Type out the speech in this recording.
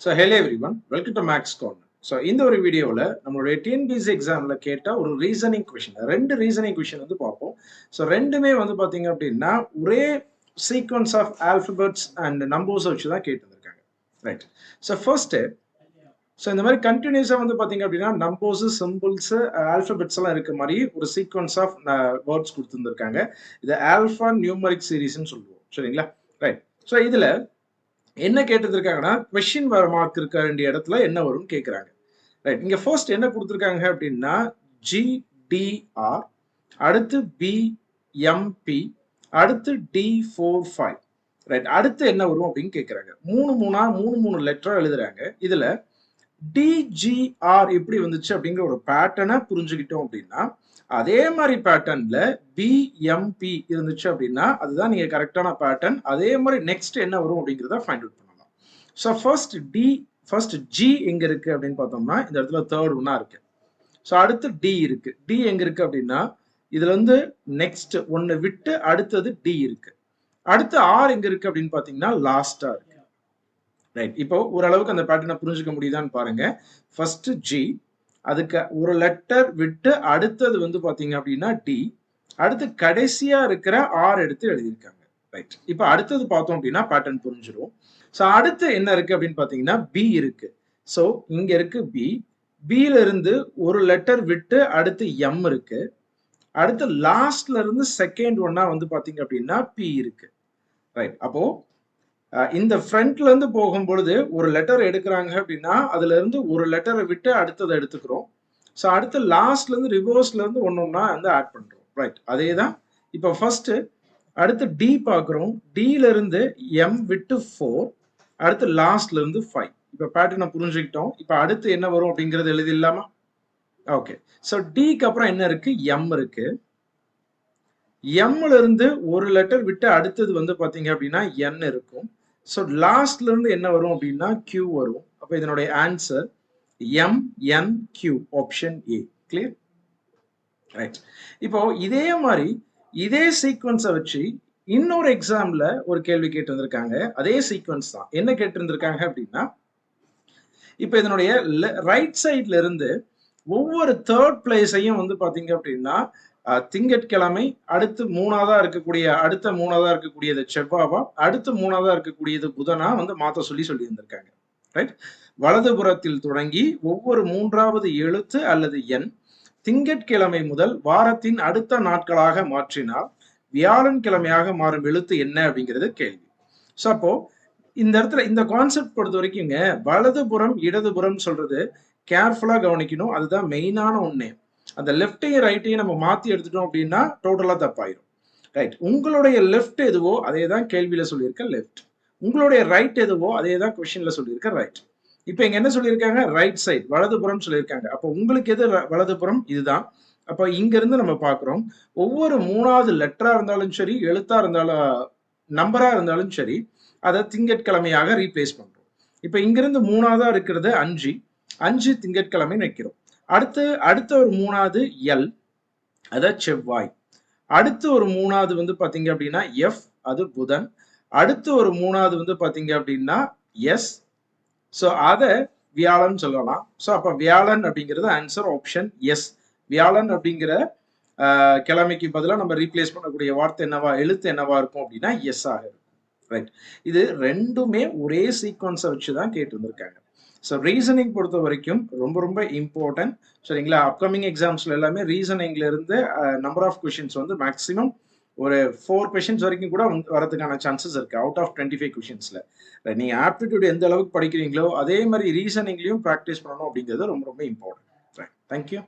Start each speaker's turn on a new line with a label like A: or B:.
A: So hello everyone welcome to Max corner so இந்த ஒரு வீடியோவில் நம்மளுடைய டிஎன்பிசி எக்ஸாமில் கேட்டால் ஒரு ரீசனிங் கொஷின் ரெண்டு ரீசனிங் கொஷின் வந்து பார்ப்போம். ஸோ ரெண்டுமே வந்து பார்த்தீங்க அப்படின்னா ஒரே சீக்வன்ஸ் ஆஃப் ஆல்ஃபபெட்ஸ் அண்ட் நம்பர்ஸை வச்சு தான் கேட்டுருந்துருக்காங்க ரைட் ஸோ ஃபர்ஸ்ட்டு ஸோ இந்த மாதிரி கண்டினியூஸாக வந்து பார்த்தீங்க அப்படின்னா நம்பர்ஸு சிம்பிள்ஸ் ஆல்ஃபபெட்ஸ் எல்லாம் இருக்க மாதிரி ஒரு சீக்வன்ஸ் ஆஃப் வேர்ட்ஸ் கொடுத்துருந்துருக்காங்க. இது ஆல்ஃபா நியூமரிக் சீரீஸ்ன்னு சொல்லுவோம். சரிங்களா? ரைட் ஸோ இதில் என்ன கேட்டுருக்காங்கன்னா கொஷின் வர மார்க் இருக்க வேண்டிய இடத்துல என்ன வரும்னு கேட்குறாங்க ரைட் இங்கே ஃபர்ஸ்ட் என்ன கொடுத்துருக்காங்க அப்படின்னா ஜிடிஆர் அடுத்து பிஎம்பி அடுத்து டி ஃபோர் ஃபைவ் ரைட் அடுத்து என்ன வரும் அப்படின்னு கேட்குறாங்க மூணு மூணா மூணு மூணு லெட்டராக எழுதுறாங்க. இதில் டிஜிஆர் எப்படி வந்துச்சு அப்படிங்கிற ஒரு பேட்டர்னை புரிஞ்சுக்கிட்டோம் அப்படின்னா அதே மாதிரி பேட்டர்ன்ல பிஎம்பி இருந்துச்சு அப்படின்னா அதுதான் நீங்க கரெக்டான பேட்டர்ன் அதே மாதிரி நெக்ஸ்ட் என்ன வரும் அப்படிங்கிறத ஃபைண்ட் அவுட் பண்ணலாம். So first D first G எங்க இருக்கு அப்படின்னு பார்த்தோம்னா இந்த இடத்துல தேர்ட் ஒன்னா இருக்கு. ஸோ அடுத்து டி இருக்கு. டி எங்க இருக்கு அப்படின்னா இதுல வந்து நெக்ஸ்ட் ஒன்னு விட்டு அடுத்தது டி இருக்கு. அடுத்து ஆர் எங்க இருக்கு அப்படின்னு பாத்தீங்கன்னா லாஸ்டா இருக்கு. ரைட் இப்போ ஓரளவுக்கு அந்த பேட்டர்னை புரிஞ்சுக்க முடியுதான்னு பாருங்க. ஃபர்ஸ்ட் ஜி அதுக்கு ஒரு லெட்டர் விட்டு அடுத்தது வந்து பாத்தீங்க அப்படின்னா டி அடுத்து கடைசியா இருக்கிற ஆர் எடுத்து எழுதியிருக்காங்க. ரைட் இப்போ அடுத்தது பார்த்தோம் அப்படின்னா பேட்டர்ன் புரிஞ்சிடும் ஸோ அடுத்து என்ன இருக்கு அப்படின்னு பாத்தீங்கன்னா பி இருக்கு. ஸோ இங்க இருக்கு பி பியில இருந்து ஒரு லெட்டர் விட்டு அடுத்து எம் இருக்கு. அடுத்து லாஸ்ட்ல இருந்து செகண்ட் ஒன்னா வந்து பாத்தீங்க அப்படின்னா பி இருக்கு. ரைட் அப்போ இந்த ஃப்ரண்ட்ல இருந்து போகும் பொழுது ஒரு லெட்டர் எடுக்கிறாங்க அப்படின்னா அதுல இருந்து ஒரு லெட்டரை விட்டு அடுத்ததை எடுத்துக்கிறோம். ஸோ அடுத்து லாஸ்ட்ல இருந்து ரிவர்ஸ்ல இருந்து ஒன்னொன்னா வந்து ஆட் பண்றோம். ரைட் அதே தான் இப்போ ஃபர்ஸ்ட் அடுத்து டி பார்க்குறோம். டில இருந்து எம் விட்டு ஃபோர் அடுத்து லாஸ்ட்ல இருந்து ஃபைவ் இப்போ பேட்டர்னை புரிஞ்சுக்கிட்டோம். இப்போ அடுத்து என்ன வரும் அப்படிங்கிறது இல்லாமா ஓகே ஸோ டிக்கு அப்புறம் என்ன இருக்கு? எம் இருக்கு. எம்ல இருந்து ஒரு லெட்டர் விட்டு அடுத்தது வந்து பாத்தீங்க அப்படின்னா என் இருக்கும். ஸோ லாஸ்ட்ல இருந்து என்ன வரும் அப்படின்னா கியூ வரும். அப்போ இதனுடைய answer M N Q option A clear right இப்போ இதே மாதிரி இதே சீக்வன்ஸை வச்சு இன்னொரு எக்ஸாம்ல ஒரு கேள்வி கேட்டிருந்திருக்காங்க. அதே சீக்வன்ஸ் தான். என்ன கேட்டிருந்திருக்காங்க அப்படின்னா இப்போ இதனுடைய ரைட் சைட்ல இருந்து ஒவ்வொரு தேர்ட் பிளேஸையும் வந்து பாத்தீங்க அப்படின்னா திங்கட்கிழமை அடுத்து மூணாவதா இருக்கக்கூடிய அடுத்த மூணாவதா இருக்கக்கூடியது செவ்வாவா அடுத்து மூணாவதா இருக்கக்கூடியது புதனா வந்து மாத்த சொல்லி சொல்லி இருந்திருக்காங்க ரைட் வலதுபுறத்தில் தொடங்கி ஒவ்வொரு மூன்றாவது எழுத்து அல்லது எண் திங்கட்கிழமை முதல் வாரத்தின் அடுத்த நாட்களாக மாற்றினால் வியாழன் கிழமையாக மாறும் எழுத்து என்ன அப்படிங்கிறது கேள்வி. ஸோ அப்போ இந்த இடத்துல இந்த கான்செப்ட் பொறுத்த வரைக்குங்க வலதுபுறம் இடதுபுறம் சொல்றது கேர்ஃபுல்லா கவனிக்கணும். அதுதான் மெயினான ஒண்ணு. அந்த லெஃப்டையும் ரைட்டையும் நம்ம மாத்தி எடுத்துட்டோம் அப்படின்னா டோட்டலா தப்பாயிரும். ரைட் உங்களுடைய லெஃப்ட் எதுவோ அதே தான் கேள்வியில சொல்லியிருக்க லெஃப்ட் உங்களுடைய ரைட் எதுவோ அதே தான் கொஸ்டின்ல சொல்லியிருக்க ரைட் இப்போ இங்க என்ன சொல்லியிருக்காங்க? ரைட் சைட் வலதுபுறம் சொல்லியிருக்காங்க. அப்போ உங்களுக்கு எது வலதுபுறம்? இதுதான். அப்போ இங்க இருந்து நம்ம பாக்குறோம் ஒவ்வொரு மூணாவது லெட்டரா இருந்தாலும் சரி எழுத்தா இருந்தாலும் நம்பரா இருந்தாலும் சரி அதை திங்கட்கிழமையாக ரீப்ளேஸ் பண்றோம். இப்போ இங்கிருந்து மூணாவதா இருக்கிறது அஞ்சு. அஞ்சு திங்கட்கிழமை வைக்கிறோம். அடுத்து அடுத்த ஒரு மூணாவது எல் அத செவ்வாய். அடுத்து ஒரு மூணாவது வந்து பாத்தீங்க அப்படின்னா எஃப் அது புதன். அடுத்து ஒரு மூணாவது வந்து பாத்தீங்க அப்படின்னா எஸ் ஸோ அதை வியாழன் சொல்லலாம். ஸோ அப்போ வியாழன் அப்படிங்கிறது ஆன்சர் ஆப்ஷன் எஸ் வியாழன் அப்படிங்கிற கிழமைக்கு பதிலாக நம்ம ரீப்ளேஸ் பண்ணக்கூடிய வார்த்தை என்னவா எழுத்து என்னவா இருக்கும் அப்படின்னா எஸ் ஆக இருக்கும். ரைட் இது ரெண்டுமே ஒரே சீக்வன்ஸை வச்சு தான் கேட்டு வந்திருக்காங்க ஸோ ரீசனிங் பொறுத்த வரைக்கும் ரொம்ப ரொம்ப இம்பார்ட்டன்ட் சரிங்களா? அப்கமிங் எக்ஸாம்ஸ்ல எல்லாமே ரீசனிங்ல இருந்து நம்பர் ஆஃப் கொஷின்ஸ் வந்து மேக்ஸிமம் ஒரு ஃபோர் கொஷின்ஸ் வரைக்கும் கூட வரதுக்கான சான்சஸ் இருக்கு. அவுட் ஆஃப் டுவெண்ட்டி ஃபைவ் கொஷின்ஸ்ல நீங்க ஆப்டிடியூட் எந்த அளவுக்கு படிக்கிறீங்களோ அதே மாதிரி ரீசனிங்லையும் ப்ராக்டிஸ் பண்ணணும் அப்படிங்கிறது ரொம்ப ரொம்ப இம்பார்ட்டன்ட் தேங்க்யூ